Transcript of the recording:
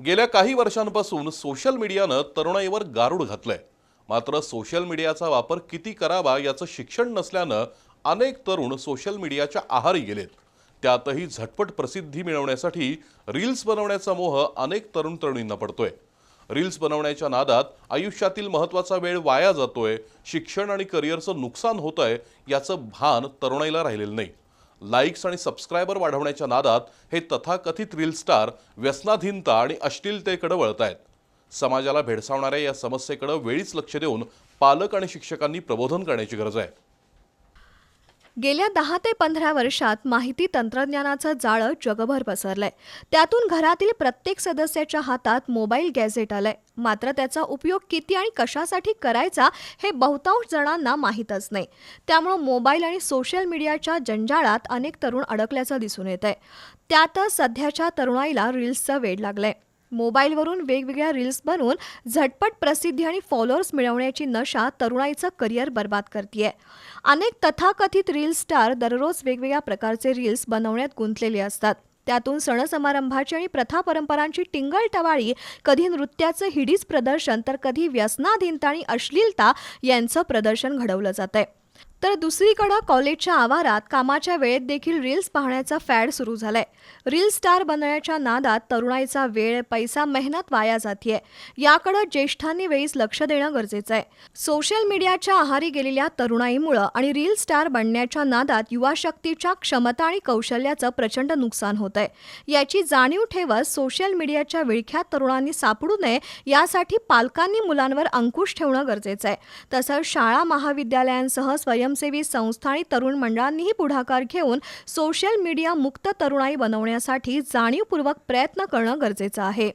गेल्या काही वर्षांपासून सोशल मीडियानं तरुणाईवर गारूड घातलंय. मात्र सोशल मीडियाचा वापर किती करावा याचं शिक्षण नसल्यानं अनेक तरुण सोशल मीडियाच्या आहारी गेलेत. त्यातही झटपट प्रसिद्धी मिळवण्यासाठी रील्स बनवण्याचा मोह अनेक तरुण तरुणींना पडतोय. रील्स बनवण्याच्या नादात आयुष्यातील महत्त्वाचा वेळ वाया जातोय शिक्षण आणि करिअरचं नुकसान होतंय याचं भान तरुणाईला राहिलेलं नाही. लाईक्स आणि सबस्क्रायबर वाढवण्याच्या नादात हे तथाकथित रील स्टार व्यसनाधीनता आणि अश्लीलतेकडे वळत आहेत समाजाला भेडसावणाऱ्या या समस्येकडे वेळीच लक्ष देऊन पालक आणि शिक्षकांनी प्रबोधन करण्याची गरज आहे. गेल्या दहा ते पंधरा वर्षात माहिती तंत्रज्ञानाचं जाळं जगभर पसरलंय. त्यातून घरातील प्रत्येक सदस्याच्या हातात मोबाईल गॅझेट आलंय. मात्र त्याचा उपयोग किती आणि कशासाठी करायचा हे बहुतांश जणांना माहीतच नाही. त्यामुळं मोबाईल आणि सोशल मीडियाच्या जंजाळात अनेक तरुण अडकल्याचं दिसून येत आहे त्यातच सध्याच्या तरुणाईला रील्सचं वेड लागलंय. मोबाईलवरून वेगवेगळ्या रील्स बनवून झटपट प्रसिद्धी आणि फॉलोअर्स मिळवण्याची नशा तरुणाईचं करिअर बर्बाद करते अनेक तथाकथित रील स्टार दररोज वेगवेगळ्या प्रकारचे रील्स बनवण्यात गुंतलेले असतात. त्यातून सणसमारंभाची आणि प्रथा परंपरांची टिंगल टवाळी कधी नृत्याचं हिडीच प्रदर्शन तर कधी व्यसनाधीनता आणि अश्लीलता यांचं प्रदर्शन घडवलं जातंय. तर दुसरीकडं कॉलेजच्या आवारात कामाच्या वेळेत देखील रील्स पाहण्याचा फॅड सुरू झालाय. रील स्टार बनण्याच्या नादात तरुणाईचा वेळ पैसा मेहनत वाया जातीये. याकडं ज्येष्ठांनी वेळीच लक्ष देणं गरजेचं आहे. सोशल मीडियाच्या आहारी गेलेल्या तरुणाईमुळं आणि रील स्टार बनण्याच्या नादात युवा शक्तीच्या क्षमता आणि कौशल्याचं प्रचंड नुकसान होत आहे याची जाणीव ठेवत सोशल मीडियाच्या विळख्यात तरुणांनी सापडू नये यासाठी पालकांनी मुलांवर अंकुश ठेवणं गरजेचं आहे. तसंच शाळा महाविद्यालयांसह स्वयं स्वयंसेवी संस्था आणि तरुण मंडळांनीही पुढाकार घेऊन सोशल मीडिया मुक्त तरुणाई बनवण्यासाठी जाणीवपूर्वक प्रयत्न करणं गरजेचं आहे.